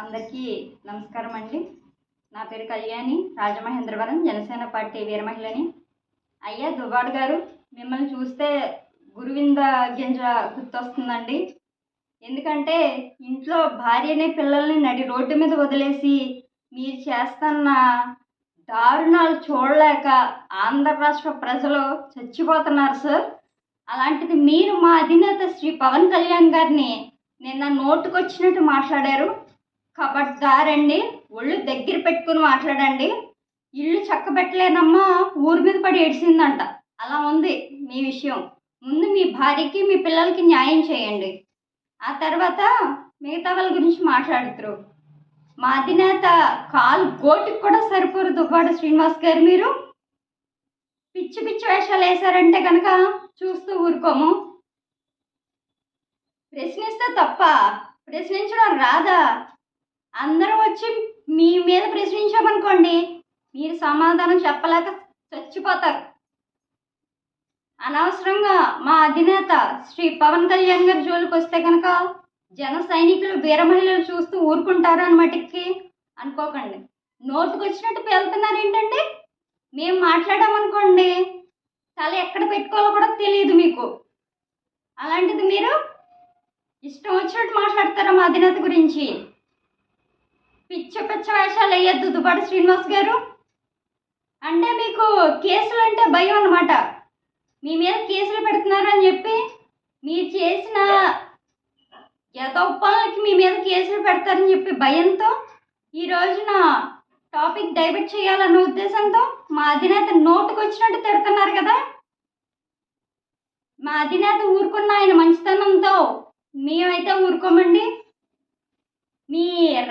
అందరికీ నమస్కారం అండి. నా పేరు కళ్యాణి రాజమహేంద్రవరం జనసేన పార్టీ వీరమహిళని అయ్యా దువ్వాడు గారు మిమ్మల్ని చూస్తే గురువింద గింజ గుర్తొస్తుందండి. ఎందుకంటే ఇంట్లో భార్యని పిల్లల్ని నడి రోడ్డు మీద వదిలేసి మీరు చేస్తున్న దారుణాలు చూడలేక ఆంధ్ర రాష్ట్ర ప్రజలు చచ్చిపోతున్నారు సార్. అలాంటిది మీరు మా అధినేత శ్రీ పవన్ కళ్యాణ్ గారిని నిన్న నోటుకొచ్చినట్టు మాట్లాడారు. కబడ్దారండి. ఒళ్ళు దగ్గర పెట్టుకుని మాట్లాడండి. ఇల్లు చక్కబెట్టలేనమ్మా ఊరి మీద పడి ఏడిసిందంట అలా ఉంది మీ విషయం. ముందు మీ భార్యకి మీ పిల్లలకి న్యాయం చేయండి. ఆ తర్వాత మిగతా వాళ్ళ గురించి మాట్లాడుతురు. మా అధినేత కాలు గోటికి కూడా సరిపోరు దుబ్బాడు శ్రీనివాస్ గారు మీరు. పిచ్చి పిచ్చి వేషాలు వేశారంటే కనుక చూస్తూ ఊరుకోము. ప్రశ్నిస్తే తప్ప ప్రశ్నించడం రాదా? అందరూ వచ్చి మీ మీద ప్రశ్నించామనుకోండి మీరు సమాధానం చెప్పలేక చచ్చిపోతారు. అనవసరంగా మా అధినేత శ్రీ పవన్ కళ్యాణ్ గారి జోలికి వస్తే కనుక జన సైనికులు వీర మహిళలు చూస్తూ ఊరుకుంటారు అని మటుకి అనుకోకండి. నోటుకు వచ్చినట్టు పేలుతున్నారు ఏంటండి? మేము మాట్లాడామనుకోండి తల ఎక్కడ పెట్టుకోవాలో కూడా తెలియదు మీకు. అలాంటిది మీరు ఇష్టం వచ్చినట్టు మాట్లాడతారా మా అధినేత గురించి? పిచ్చ పిచ్చ వేషాలు వేయద్దు. దుబాటి శ్రీనివాస్ గారు. అంటే మీకు కేసులు అంటే భయం అన్నమాట. మీ మీద కేసులు పెడుతున్నారు అని చెప్పి మీరు చేసిన యథోపాలకి మీ మీద కేసులు పెడతారని చెప్పి భయంతో ఈ రోజున టాపిక్ డైవర్ట్ చేయాలన్న ఉద్దేశంతో మా అధినేత నోటుకు వచ్చినట్టు తిడుతున్నారు కదా. మా అధినేత ఊరుకున్న ఆయన మంచితనంతో మేమైతే ఊరుకోమండి.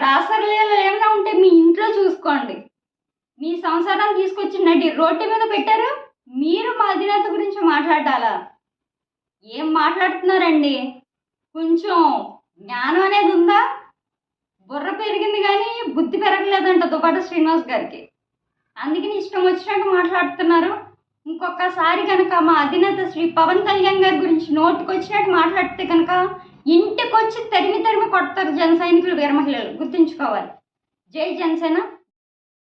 మీ ఏమైనా ఉంటే మీ ఇంట్లో చూసుకోండి. మీ సంసారాన్ని తీసుకొచ్చి నడి రోడ్డు మీద పెట్టారు? మీరు మా అధినేత గురించి మాట్లాడాలా? ఏం మాట్లాడుతున్నారండి? కొంచెం జ్ఞానం అనేది ఉందా? బుర్ర పెరిగింది కానీ బుద్ధి పెరగలేదంట దుబాట శ్రీనివాస్ గారికి. అందుకని ఇష్టం వచ్చినట్టు మాట్లాడుతున్నారు. ఇంకొకసారి కనుక మా అధినేత శ్రీ పవన్ కళ్యాణ్ గారి గురించి నోటుకొచ్చినట్టు మాట్లాడితే కనుక ఇంటికి వచ్చి తరిమి తరిమి కొడతారు జన సైనికులు వీర మహిళలు. గుర్తుంచుకోవాలి. జై జనసేన.